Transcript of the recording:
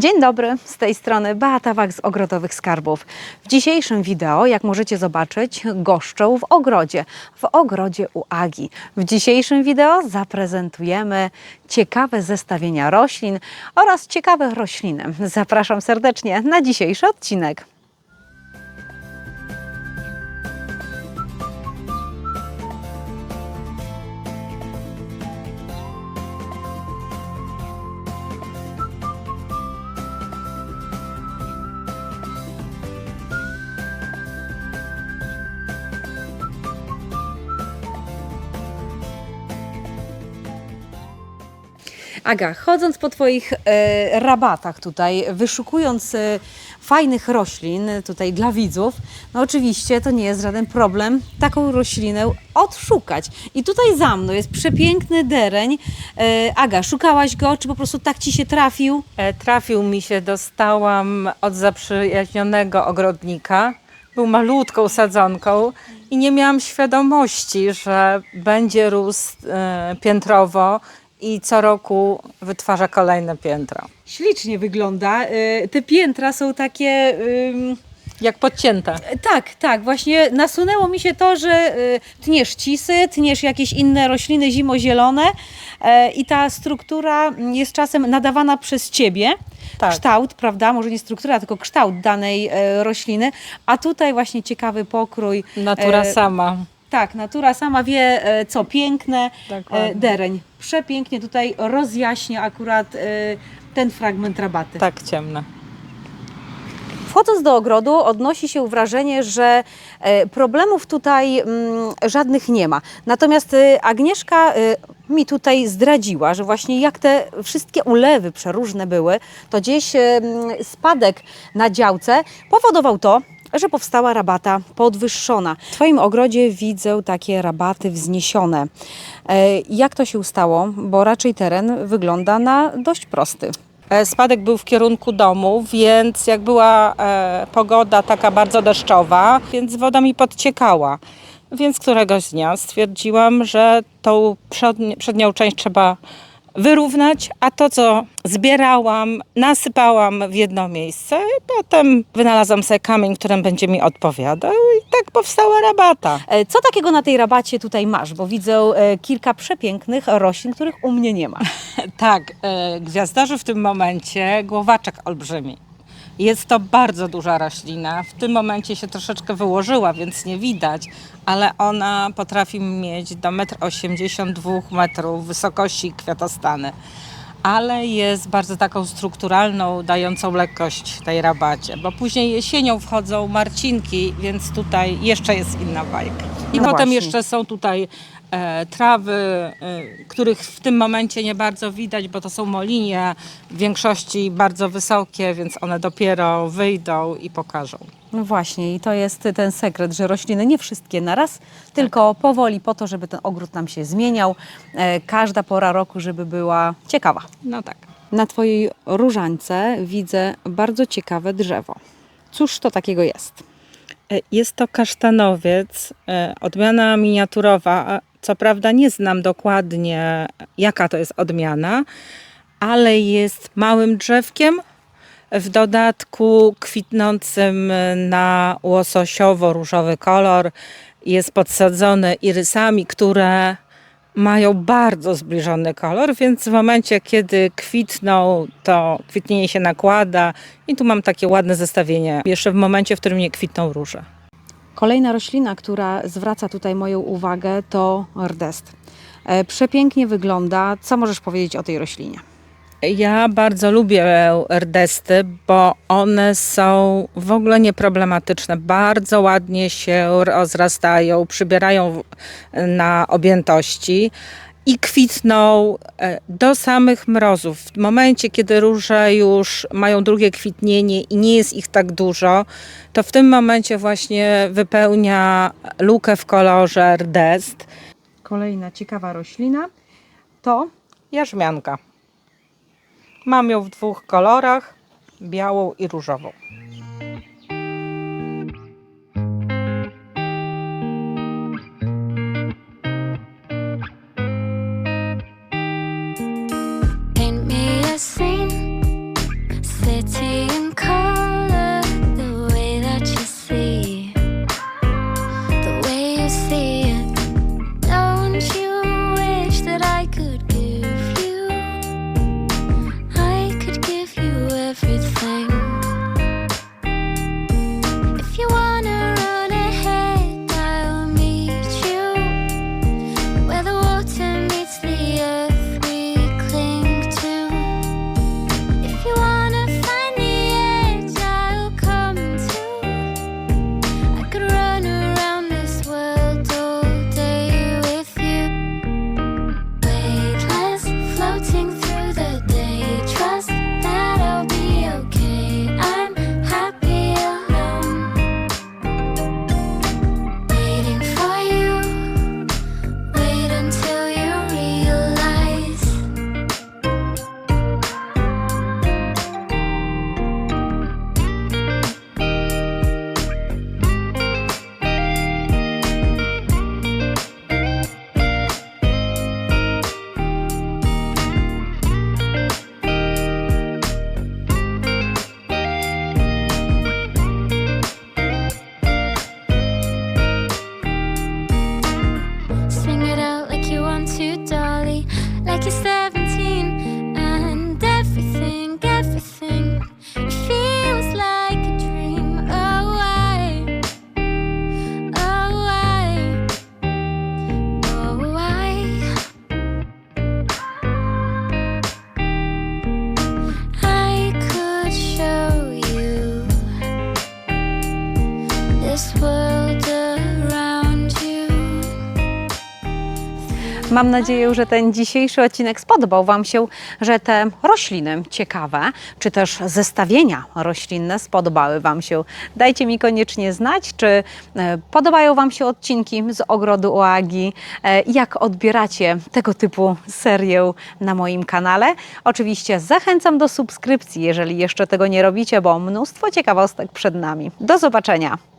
Dzień dobry, z tej strony Beata Wach z Ogrodowych Skarbów. W dzisiejszym wideo, jak możecie zobaczyć, goszczę w ogrodzie, w ogrodzie u Agi. W dzisiejszym wideo zaprezentujemy ciekawe zestawienia roślin oraz ciekawe rośliny. Zapraszam serdecznie na dzisiejszy odcinek. Aga, chodząc po Twoich e, rabatach tutaj, wyszukując e, fajnych roślin tutaj dla widzów, no oczywiście to nie jest żaden problem taką roślinę odszukać. I tutaj za mną jest przepiękny dereń. E, Aga, szukałaś go, czy po prostu tak Ci się trafił? E, Trafił mi się, dostałam od zaprzyjaźnionego ogrodnika. Był malutką sadzonką i nie miałam świadomości, że będzie rósł e, piętrowo i co roku wytwarza kolejne piętro. Ślicznie wygląda. E, Te piętra są takie... ym, Jak podcięte. Tak, tak. Właśnie nasunęło mi się to, że y, tniesz cisy, tniesz jakieś inne rośliny zimozielone e, i ta struktura mm, jest czasem nadawana przez ciebie. Tak. Kształt, prawda? Może nie struktura, tylko kształt danej e, rośliny. A tutaj właśnie ciekawy pokrój. Natura E, sama. Tak, natura sama wie, e, co piękne. Dokładnie. E, dereń. Przepięknie tutaj rozjaśnia akurat e, ten fragment rabaty. Tak ciemne. Wchodząc do ogrodu, odnosi się wrażenie, że e, problemów tutaj mm, żadnych nie ma. Natomiast e, Agnieszka e, mi tutaj zdradziła, że właśnie jak te wszystkie ulewy przeróżne były, to gdzieś e, mm, spadek na działce powodował to, że powstała rabata podwyższona. W Twoim ogrodzie widzę takie rabaty wzniesione. E, Jak to się stało? Bo raczej teren wygląda na dość prosty. E, Spadek był w kierunku domu, więc jak była e, pogoda taka bardzo deszczowa, więc woda mi podciekała. Więc któregoś dnia stwierdziłam, że tą przedni- przednią część trzeba wyrównać, a to, co zbierałam, nasypałam w jedno miejsce i potem wynalazłam sobie kamień, którym będzie mi odpowiadał i tak powstała rabata. E, Co takiego na tej rabacie tutaj masz? Bo widzę e, kilka przepięknych roślin, których u mnie nie ma. Tak, e, gwiazdorzy w tym momencie głowaczek olbrzymi. Jest to bardzo duża roślina. W tym momencie się troszeczkę wyłożyła, więc nie widać, ale ona potrafi mieć do 1,82 m metrów wysokości kwiatostany. Ale jest bardzo taką strukturalną, dającą lekkość tej rabacie, bo później jesienią wchodzą marcinki, więc tutaj jeszcze jest inna bajka. I No potem właśnie. jeszcze są tutaj trawy, e, których w tym momencie nie bardzo widać, bo to są molinie, w większości bardzo wysokie, więc one dopiero wyjdą i pokażą. No właśnie, i to jest ten sekret, że rośliny nie wszystkie naraz, tylko powoli po to, żeby ten ogród nam się zmieniał. E, każda pora roku, żeby była ciekawa. No tak. Na Twojej różańce widzę bardzo ciekawe drzewo. Cóż to takiego jest? E, Jest to kasztanowiec, e, odmiana miniaturowa. Co prawda nie znam dokładnie, jaka to jest odmiana, ale jest małym drzewkiem, w dodatku kwitnącym na łososiowo-różowy kolor. Jest podsadzony irysami, które mają bardzo zbliżony kolor, więc w momencie, kiedy kwitną, to kwitnienie się nakłada i tu mam takie ładne zestawienie, jeszcze w momencie, w którym nie kwitną róże. Kolejna roślina, która zwraca tutaj moją uwagę, to rdest. E, Przepięknie wygląda. Co możesz powiedzieć o tej roślinie? Ja bardzo lubię rdesty, bo one są w ogóle nieproblematyczne. Bardzo ładnie się rozrastają, przybierają na objętości i kwitną e, do samych mrozów. W momencie, kiedy róże już mają drugie kwitnienie i nie jest ich tak dużo, to w tym momencie właśnie wypełnia lukę w kolorze rdest. Kolejna ciekawa roślina to Jarzmianka. Mam ją w dwóch kolorach, białą i różową. say Mam nadzieję, że ten dzisiejszy odcinek spodobał Wam się, że te rośliny ciekawe, czy też zestawienia roślinne spodobały Wam się. Dajcie mi koniecznie znać, czy e, podobają Wam się odcinki z ogrodu Oagi, e, jak odbieracie tego typu serię na moim kanale. Oczywiście zachęcam do subskrypcji, jeżeli jeszcze tego nie robicie, bo mnóstwo ciekawostek przed nami. Do zobaczenia!